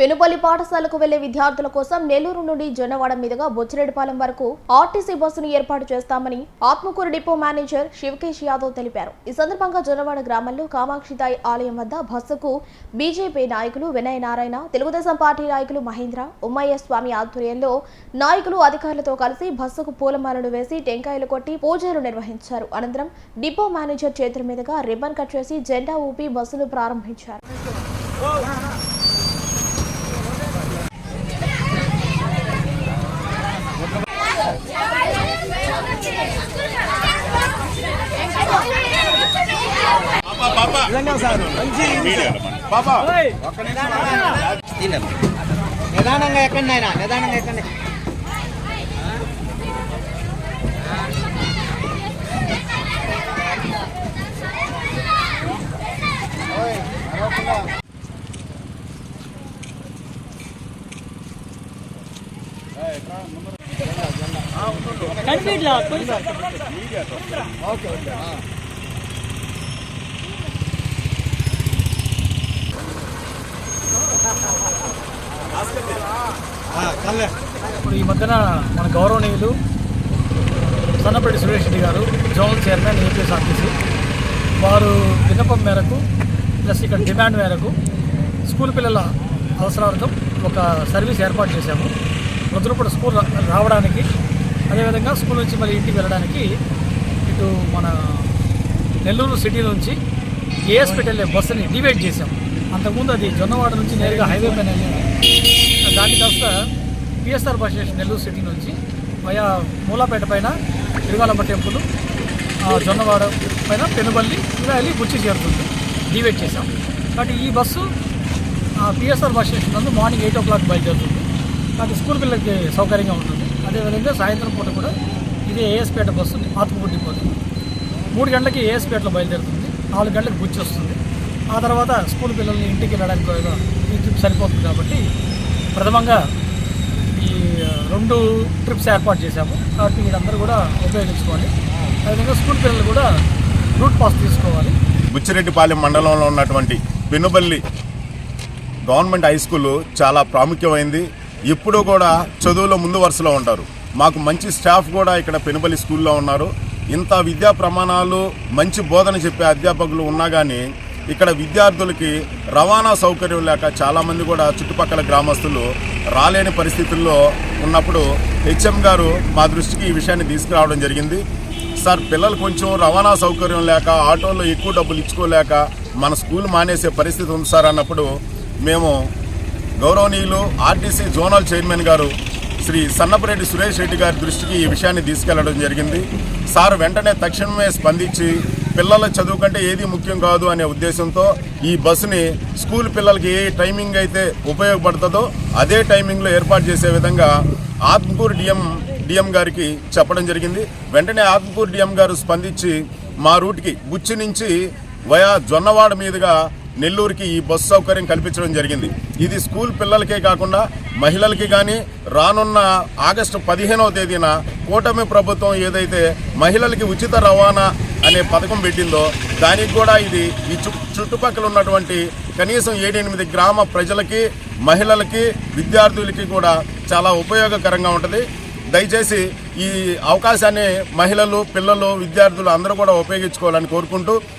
పెనుపల్లి పాఠశాలకు వెళ్ళే విద్యార్థుల కోసం నెల్లూరు నుండి జొన్నవాడ మీదుగా బొచ్చిరెడ్డిపాలెం వరకు ఆర్టీసీ బస్సును ఏర్పాటు చేస్తామని ఆత్మకూరు డిపో మేనేజర్ శివకేష్ యాదవ్ తెలిపారు. ఈ సందర్భంగా జొన్నవాడ గ్రామంలో కామాక్షితాయి ఆలయం వద్ద బస్సుకు బీజేపీ నాయకులు వినయ్ నారాయణ తెలుగుదేశం పార్టీ నాయకులు మహేంద్ర ఉమ్మయ్య స్వామి ఆధ్వర్యంలో నాయకులు అధికారులతో కలిసి బస్సుకు పూలమాలలు వేసి టెంకాయలు కొట్టి పూజలు నిర్వహించారు. అనంతరం డిపో మేనేజర్ చేతుల మీదుగా రిబ్బన్ కట్ చేసి జెండా ఊపి బస్సును ప్రారంభించారు. నిదానంగా ఎక్కండి ఆయన నిదానంగా ఎక్కండి ఇప్పుడు ఈ మధ్యన మన గౌరవనీయులు సన్నపల్లి సురేష్ రెడ్డి గారు జోనల్ చైర్మన్ ఏపీఎస్ఆర్టీసీ వారు విన్నపం మేరకు ప్లస్ ఇక్కడ డిమాండ్ మేరకు స్కూల్ పిల్లల అవసరార్థం ఒక సర్వీస్ ఏర్పాటు చేశాము. రుద్రపూడి స్కూల్ రావడానికి అదేవిధంగా స్కూల్ నుంచి మళ్ళీ ఇంటికి వెళ్ళడానికి ఇటు మన నెల్లూరు సిటీ నుంచి ఏఎస్పేట వెళ్ళే బస్సుని డివైడ్ చేశాం. అంతకుముందు అది జొన్నవాడ నుంచి నేరుగా హైవే పైన వెళ్ళేది. దాన్ని కాస్త PSR bus station Nellore city నుంచి వయా మూలాపేట పైన తిరుగాలమ్మ టెంపుల్ జొన్నవాడ పైన పెనుబల్లి ఇలా వెళ్ళి బుచ్చి చేరుతుంది. డివైడ్ చేశాం. కాబట్టి ఈ బస్సు పిఎస్ఆర్ బస్ స్టేషన్ నందు మార్నింగ్ ఎయిట్ ఓ క్లాక్ బయలుదేరుతుంది. కాబట్టి స్కూల్ పిల్లలకి సౌకర్యంగా ఉంటుంది. అదేవిధంగా సాయంత్రం పూట కూడా ఇదే ఏఎస్పేట బస్సు ఆత్మగుడ్డి డిపోతుంది మూడు గంటలకి ఏఎస్పేటలో బయలుదేరుతుంది. నాలుగు గంటలకు బుచ్చి వస్తుంది. ఆ తర్వాత స్కూల్ పిల్లల్ని ఇంటికి వెళ్ళడానికి ఈ ట్రిప్ సరిపోతుంది కాబట్టి ప్రథమంగా ఈ రెండు ట్రిప్స్ ఏర్పాటు చేశాము. కాబట్టి మీరందరూ కూడా ఉపయోగించుకోవాలి. అదేవిధంగా స్కూల్ పిల్లలు కూడా రూట్ పాస్ తీసుకోవాలి. బుచ్చిరెడ్డిపాలెం మండలంలో ఉన్నటువంటి పెనుబల్లి గవర్నమెంట్ హై స్కూల్ చాలా ప్రాముఖ్యమైంది. ఎప్పుడూ కూడా చదువులో ముందు వరుసలో ఉంటారు. మాకు మంచి స్టాఫ్ కూడా ఇక్కడ పెనుబల్లి స్కూల్లో ఉన్నారు. ఇంత విద్యా ప్రమాణాలు మంచి బోధన చెప్పే అధ్యాపకులు ఉన్నా కానీ ఇక్కడ విద్యార్థులకి రవాణా సౌకర్యం లేక చాలామంది కూడా చుట్టుపక్కల గ్రామస్తులు రాలేని పరిస్థితుల్లో ఉన్నప్పుడు హెచ్ఎం గారు మా దృష్టికి ఈ విషయాన్ని తీసుకురావడం జరిగింది. సార్ పిల్లలు కొంచెం రవాణా సౌకర్యం లేక ఆటోలో ఎక్కువ డబ్బులు ఇచ్చుకోలేక మన స్కూల్ మానేసే పరిస్థితి ఉంది సార్ అన్నప్పుడు మేము గౌరవనీయులు ఆర్టీసీ జోనల్ చైర్మన్ గారు శ్రీ సన్నపరెడ్డి సురేష్ రెడ్డి గారి దృష్టికి ఈ విషయాన్ని తీసుకెళ్ళడం జరిగింది. సార్ వెంటనే తక్షణమే స్పందించి పిల్లల చదువు కంటే ఏది ముఖ్యం కాదు అనే ఉద్దేశంతో ఈ బస్సుని స్కూల్ పిల్లలకి ఏ టైమింగ్ అయితే ఉపయోగపడుతుందో అదే టైమింగ్లో ఏర్పాటు చేసే విధంగా ఆత్మకూరు డిఎం డిఎం గారికి చెప్పడం జరిగింది. వెంటనే ఆత్మకూరు డిఎం గారు స్పందించి మా రూట్కి బుచ్చి నుంచి వయా జొన్నవాడ మీదుగా నెల్లూరుకి ఈ బస్సు సౌకర్యం కల్పించడం జరిగింది. ఇది స్కూల్ పిల్లలకే కాకుండా మహిళలకి కానీ రానున్న ఆగస్టు పదిహేనవ తేదీన కూటమి ప్రభుత్వం ఏదైతే మహిళలకి ఉచిత రవాణా అనే పథకం పెట్టిందో దానికి కూడా ఇది ఈ చు చుట్టుపక్కల ఉన్నటువంటి కనీసం ఏడెనిమిది గ్రామ ప్రజలకి మహిళలకి విద్యార్థులకి కూడా చాలా ఉపయోగకరంగా ఉంటుంది. దయచేసి ఈ అవకాశాన్ని మహిళలు పిల్లలు విద్యార్థులు అందరూ కూడా ఉపయోగించుకోవాలని కోరుకుంటూ